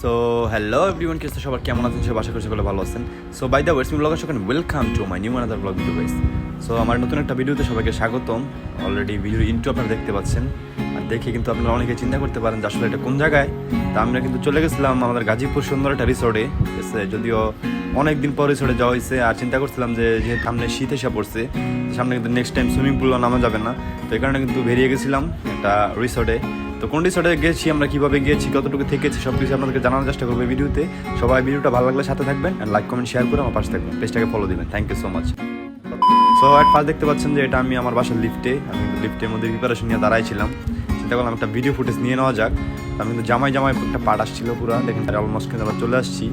So hello everyone কি অবস্থা? সবার কেমন আছেন? সব আশা করি সকলে ভালো আছেন। সো বাই দ্য ওয়েস্ট ব্লগ সেখানে welcome to my new another blog video guys so আমার নতুন একটা ভিডিওতে সবাইকে স্বাগতম। অলরেডি ভিডিওর ইন্ট্রো আপনারা দেখতে পাচ্ছেন। আর দেখে কিন্তু আপনারা অনেকে চিন্তা করতে পারেন যে আসলে এটা কোন জায়গায়। তা আমরা কিন্তু চলে গেছিলাম আমাদের গাজীপুর সুন্দর একটা রিসোর্টে যদিও অনেক দিন পর রিসোর্টে যাওয়া হয়েছে। আর চিন্তা করছিলাম যে যেহেতু সামনে শীত এসে পড়ছে, সামনে কিন্তু নেক্সট টাইম সুইমিং পুলও নামা যাবে না। তো এই কারণে কিন্তু বেরিয়ে গেছিলাম একটা রিসোর্টে তো কোন রিসর্টে গেছি, আমরা কীভাবে গিয়েছি, কতটুকু থেকেছি সব কিছু আপনাদেরকে জানানোর চেষ্টা করব ভিডিওতে। সবাই ভিডিওটা ভালো লাগলে সাথে থাকবেন আর লাইক কমেন্ট শেয়ার করে আমার পাশে থাকবেন। পেজটাকে ফলো দিবেন। Thank you so much so at first দেখতে পাচ্ছেন যে এটা আমি আমার বাসার লিফটে আমি লিফটের মধ্যে প্রিপারেশন নিয়ে দাঁড়াইছিলাম চিন্তা করলাম একটা ভিডিও ফুটেজ নিয়ে নেওয়া যাক। আমি কিন্তু জামাই জামাই একটা পাট আসছিল পুরো। দেখেন অলমোস্ট কিন্তু আমরা চলে আসছি।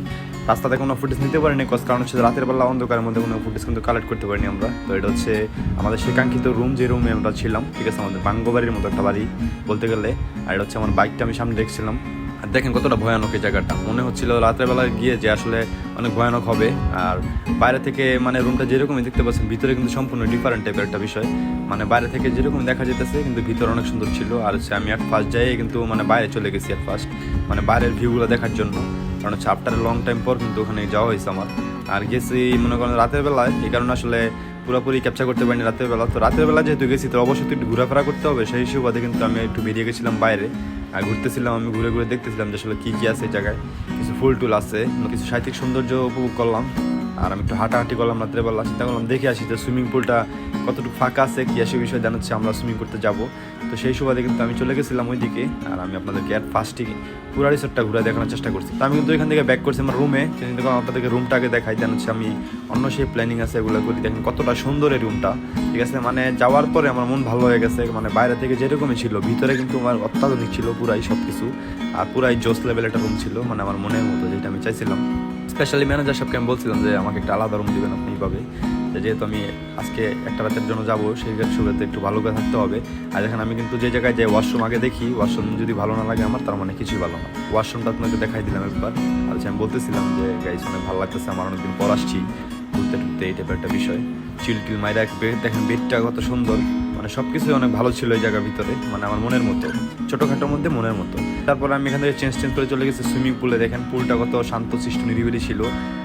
রাস্তাতে কোনো ফুটেজ নিতে পারিনি কজ কারণ হচ্ছে রাতের বেলা অন্ধকারের মধ্যে কোনো ফুটেজ কিন্তু কালেক্ট করতে পারিনি আমরা। তো এটা হচ্ছে আমাদের সেকাঙ্ক্ষিত রুম যে রুমে আমরা ছিলাম, ঠিক আছে? আমাদের বাঙ্গবাড়ির মতো একটা বাড়ি বলতে গেলে। আর এটা হচ্ছে আমার বাইকটা আমি সামনে দেখছিলাম আর দেখেন কতটা ভয়ানক এই জায়গাটা। মনে হচ্ছিল রাতের বেলা গিয়ে যে আসলে অনেক ভয়ানক হবে। আর বাইরে থেকে মানে রুমটা যেরকমই দেখতে পাচ্ছেন, ভিতরে কিন্তু সম্পূর্ণ ডিফারেন্ট টাইপের একটা বিষয়। মানে বাইরে থেকে যেরকম দেখা যেতেছে, কিন্তু ভিতরে অনেক সুন্দর ছিল। আর হচ্ছে আমি এক ফার্স্ট যাই কিন্তু মানে বাইরে চলে গেছি এক ফার্স্ট মানে বাইরের ভিউগুলো দেখার জন্য। কারণ হচ্ছে আফটার লং টাইম পর কিন্তু ওখানে যাওয়া হয়েছে আমার। আর গেছি মনে করেন রাতের বেলায়, এই কারণে আসলে পুরোপুরি ক্যাপচার করতে পারিনি রাতের বেলা। তো রাতের বেলা যেহেতু গেছি, তো অবশ্যই একটু ঘোরাফেরা করতে হবে। সেই সুবাদে কিন্তু আমি একটু বেরিয়ে গেছিলাম বাইরে। আর ঘুরতেছিলাম, আমি ঘুরে ঘুরে দেখতেছিলাম যে আসলে কী কী আছে জায়গায়। কিছু ফুল টুল আছে, কিছু সাহিত্যিক সৌন্দর্য উপভোগ করলাম। আর আমি একটু হাঁটাহাঁটি করলাম রাত্রে বেলা চিন্তা করলাম, দেখে আসি যে সুইমিং পুলটা কতটুকু ফাঁকা আছে, কি আসে বিষয়ে জানাচ্ছে, আমরা সুইমিং করতে যাব। তো সেই সুবাদে কিন্তু আমি চলে গেছিলাম ওইদিকে, আর আমি আপনাদেরকে অ্যাট ফার্স্টই পুরা রিসোর্টটা ঘুরে দেখানোর চেষ্টা করছি। তো আমি কিন্তু এখান থেকে ব্যাক করছি আমার রুমে চিন্তা করলাম আপনাদেরকে রুমটাকে দেখাই জানাচ্ছি আমি অন্য সেই প্ল্যানিং আছে, এগুলো করি, দেখেন কতটা সুন্দর এই রুমটা ঠিক আছে মানে যাওয়ার পরে আমার মন ভালো হয়ে গেছে মানে বাইরে থেকে যেরকমই ছিল, ভিতরে কিন্তু আমার অত্যাধুনিক ছিল পুরাই সব কিছু আর পুরাই জোস লেভেল একটা রুম ছিল মানে আমার মনের মতো, যেটা আমি চাইছিলাম। স্পেশালি ম্যানেজার সাহেবকে আমি বলছিলাম যে আমাকে একটা আলাদা রুম দিবেন আপনি এইভাবে। যেহেতু আমি আজকে একটা রাতের জন্য যাব, সেই সুবিধাতে একটু ভালো করে থাকতে হবে। আর এখন আমি কিন্তু যে জায়গায় যে ওয়াশরুম আগে দেখি ওয়াশরুম যদি ভালো না লাগে আমার, তার মানে কিছুই ভালো না। ওয়াশরুমটা আপনাকে দেখাই দিলাম একবার। আর আমি বলতেছিলাম যে গাইস অনেক ভালো লাগতেছে, আমার অনেকদিন পর আসছি। ঘুরতে টুরতে, এই টাইপের একটা বিষয়। চিল টিল মাইরা দেখেন বেডটা কত সুন্দর। মানে সব কিছুই অনেক ভালো ছিল এই জায়গার ভিতরে মানে আমার মনের মতো ছোটোখাটোর মধ্যে মনের মতো। তারপর আমি এখান থেকে চেঞ্জ চেঞ্জ করে চলে গেছি সুইমিং পুলে, দেখেন পুলটা কত শান্ত, সৃষ্ট, নিরিবিলি ছিল।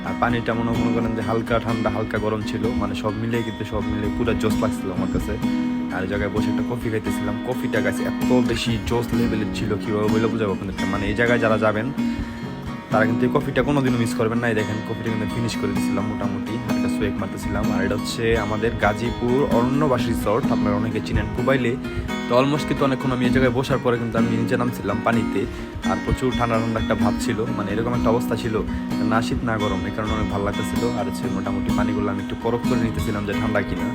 আর পানিটা মনে মনে করেন যে হালকা ঠান্ডা, হালকা গরম ছিল মানে সব মিলে কিন্তু সব মিলে পুরো জোস লাগছিল আমার কাছে। আর জায়গায় বসে একটা কফি খাইতেছিলাম। কফিটা গাছে এত বেশি জোস লেভেলের ছিল, কীভাবে বলে বোঝাবো আপনাদেরকে? মানে এই জায়গায় যারা যাবেন তারা কিন্তু এই কফিটা কোনোদিনও মিস করবেন না। এই দেখেন কফিটা কিন্তু ফিনিশ করে দিয়েছিলাম মোটামুটি। একটা সোয়েক মারতেছিলাম। আর এটা হচ্ছে আমাদের গাজীপুর অরণ্যবাসী রিসর্ট আপনারা অনেকে চিনেন মোবাইলে তো অলমোস্ট কিন্তু অনেকক্ষণ আমি এই জায়গায় বসার পরে কিন্তু আমি নিচে নামছিলাম পানিতে। আর প্রচুর ঠান্ডা ঠান্ডা একটা ভাব ছিল। মানে এরকম একটা অবস্থা ছিল। না শীত, না গরম। এই কারণে অনেক ভালো লাগতেছিল। আর হচ্ছে মোটামুটি পানিগুলো আমি একটু পরখ করে নিতেছিলাম যে ঠান্ডা কিনা।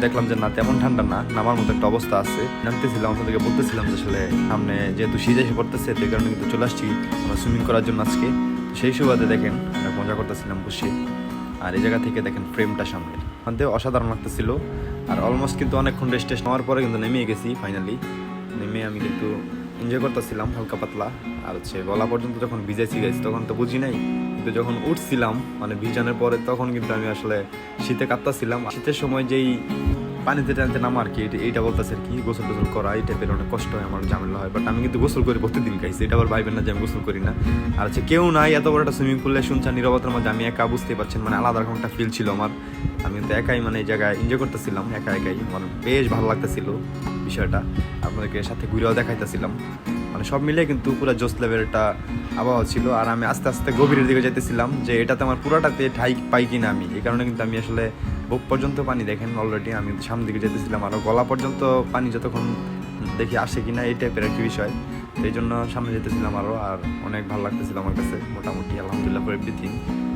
দেখলাম যে, না, তেমন ঠান্ডা না, নামার মতো একটা অবস্থা আছে। নামতেছিলাম আপনাদেরকে বলতেছিলাম যে, আসলে সামনে যেহেতু শীত এসে পড়তেছে, তো কারণে কিন্তু চলে আসছি আমরা সুইমিং করার জন্য আজকে। সেই সুবাদে দেখেন, আমরা মজা করতেছিলাম বসে। আর এই জায়গা থেকে দেখেন ফ্রেমটা সামনে। মধ্যে অসাধারণ লাগতেছিল। আর অলমোস্ট কিন্তু অনেকক্ষণ রেস্ট টেস্ট নেওয়ার পরে কিন্তু নেমে গেছি ফাইনালি নেমে আমি কিন্তু এনজয় করতেছিলাম, হালকা পাতলা। আর হচ্ছে গলা পর্যন্ত যখন ভিজেছি গেছি তখন তো বুঝি নাই। কিন্তু যখন উঠছিলাম মানে ভিজানোর পরে তখন কিন্তু আমি আসলে শীতে কাঁপতাছিলাম শীতের সময় যেই পানিতে টানতে নামা আর কি এটা- এইটা বলতেছে আর কি, গোসল টোসল করা, এই টাইপের অনেক কষ্ট হয়, আমার ঝামেলা হয়। বাট আমি কিন্তু গোসল করি প্রতিদিন খাইছি এটা আবার ভাইবেন না যে আমি গোসল করি না। আর হচ্ছে কেউ নাই, এত বড় একটা সুইমিং পুলে শুনছেন, নিরবতার মধ্যে আমি একা বুঝতে পারছেন মানে আলাদা রকম একটা ফিল ছিল আমার। আমি কিন্তু একাই মানে এই জায়গায় এনজয় করতেছিলাম, একা একাই। মানে বেশ ভালো লাগতেছিল বিষয়টা। আপনাদেরকে সাথে ঘুরেও দেখাইতেছিলাম। মানে সব মিলে কিন্তু পুরো জোস লেভেল একটা আবহাওয়া ছিল। আর আমি আস্তে আস্তে গভীরের দিকে যেতেছিলাম যে এটাতে আমার পুরাটাতে ঠাই পাই কিনা আমি। এই কারণে কিন্তু আমি আসলে বুক পর্যন্ত পানি দেখেন অলরেডি আমি সামনের দিকে যেতেছিলাম আরও গলা পর্যন্ত পানি যতক্ষণ দেখি আসে কিনা এই টাইপের একটি বিষয়। সেই জন্য সামনে যেতেছিলাম আরও আর অনেক ভালো লাগতেছিল আমার কাছে। মোটামুটি আলহামদুলিল্লাহ ফর এভরিথিং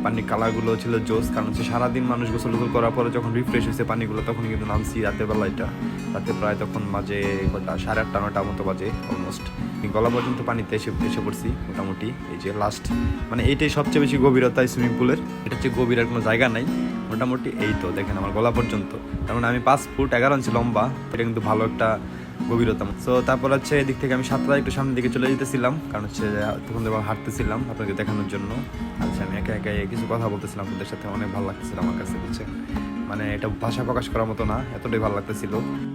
পানির কালারগুলো ছিল জোস, কারণ হচ্ছে সারাদিন মানুষ গোসল গোসল করার পরে যখন রিফ্রেশ হয়েছে পানিগুলো তখন কিন্তু নামছি রাতের বেলা এটা। রাতে প্রায় তখন মাঝে কটা সাড়ে আটটা নটা মতো বাজে অলমোস্ট গলা পর্যন্ত পানিতে এসে এসে পড়ছি মোটামুটি। এই যে লাস্ট মানে এইটাই সবচেয়ে বেশি গভীরতা সুইমিং পুলের এটা হচ্ছে গভীর আর কোনো জায়গা নাই। মোটামুটি এই তো, দেখেন আমার গলা পর্যন্ত। তার মানে আমি পাঁচ ফুট, এগারো ইঞ্চি লম্বা। এটা কিন্তু ভালো একটা গভীরতা সো তারপর হচ্ছে এদিক থেকে আমি সাতটা একটু সামনের দিকে চলে যেতেছিলাম। কারণ হচ্ছে তখন তো হাঁটতেছিলাম আপনাকে দেখানোর জন্য। আচ্ছা আমি একা একা কিছু কথা বলতেছিলাম ওদের সাথে, অনেক ভালো লাগতেছিল আমার কাছে, বুঝছেন? মানে এটা ভাষা প্রকাশ করার মতো না, এতটাই ভালো লাগতেছিল।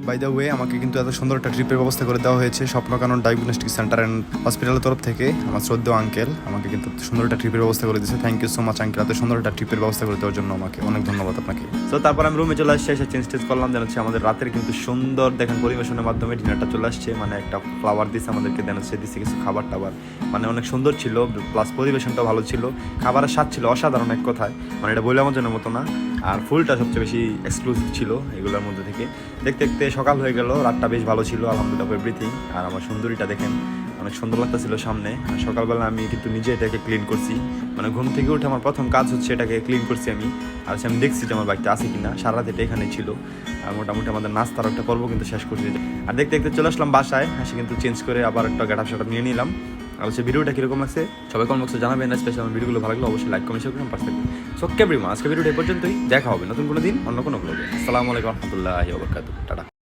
বাই দ্য ওয়ে আমাকে কিন্তু এত সুন্দর একটা ট্রিপের ব্যবস্থা করে দেওয়া হয়েছে স্বপ্নকানন ডায়াগনস্টিক সেন্টার অ্যান্ড হসপিটালের তরফ থেকে, আমার শ্রদ্ধেয় আঙ্কেল আমাকে কিন্তু সুন্দর একটা ট্রিপের ব্যবস্থা করে দিয়েছে। Thank you so much uncle এত সুন্দর একটা ট্রিপের ব্যবস্থা করে দেওয়ার জন্য আমাকে। অনেক ধন্যবাদ আপনাকে। তো তারপর আমি রুমে চলে আসছি, এসে চেঞ্জ টেঞ্জ করলাম। যেন হচ্ছে আমাদের রাতের কিন্তু সুন্দর দেখেন পরিবেশনের মাধ্যমে ডিনারটা চলে আসছে। মানে একটা ফ্লাওয়ার দিছে আমাদেরকে দেন হচ্ছে দিচ্ছে কিছু খাবার টাবার মানে অনেক সুন্দর ছিল প্লাস পরিবেশনটা ভালো ছিল। খাবারের স্বাদ ছিল অসাধারণ এক কথায়। মানে এটা বলে আমার জন্য মতো না। আর ফুলটা সবচেয়ে বেশি এক্সক্লুসিভ ছিল এগুলোর মধ্যে থেকে। দেখতে দেখতে সকাল হয়ে গেল, রাতটা বেশ ভালো ছিল, আলহামদুলিল্লাহ এভরিথিং আর আমার সুন্দরীটা দেখেন, অনেক সুন্দর লাগতেছিল সামনে। আর সকালবেলা আমি কিন্তু নিজে এটাকে ক্লিন করছি। মানে ঘুম থেকে উঠে আমার প্রথম কাজ হচ্ছে এটাকে ক্লিন করছি আমি। আর আমি দেখছি যে আমার বাইকটা আছে কিনা সারা রাত এটা এখানে ছিল। আর মোটামুটি আমাদের নাস্তার একটা পর্ব কিন্তু শেষ করছি। আর দেখতে দেখতে চলে আসলাম বাসায় হাসি কিন্তু চেঞ্জ করে আবার একটা গেটাপ সেটাপ নিয়ে নিলাম। আর হচ্ছে ভিডিওটা কীরকম আছে? সবাই কমেন্ট বক্সে জানাবেন। স্পেশাল আমার ভিডিওগুলো ভালো লাগলে অবশ্যই লাইক কমেন্ট শেয়ার করুন পাশে থাকবেন। সো কেবরিমা আজকে ভিডিওটা এই পর্যন্তই। দেখা হবে নতুন কোনো দিন, অন্য কোনো ব্লগে আসসালামু আলাইকুম, রহমতুল্লাহ টাটা।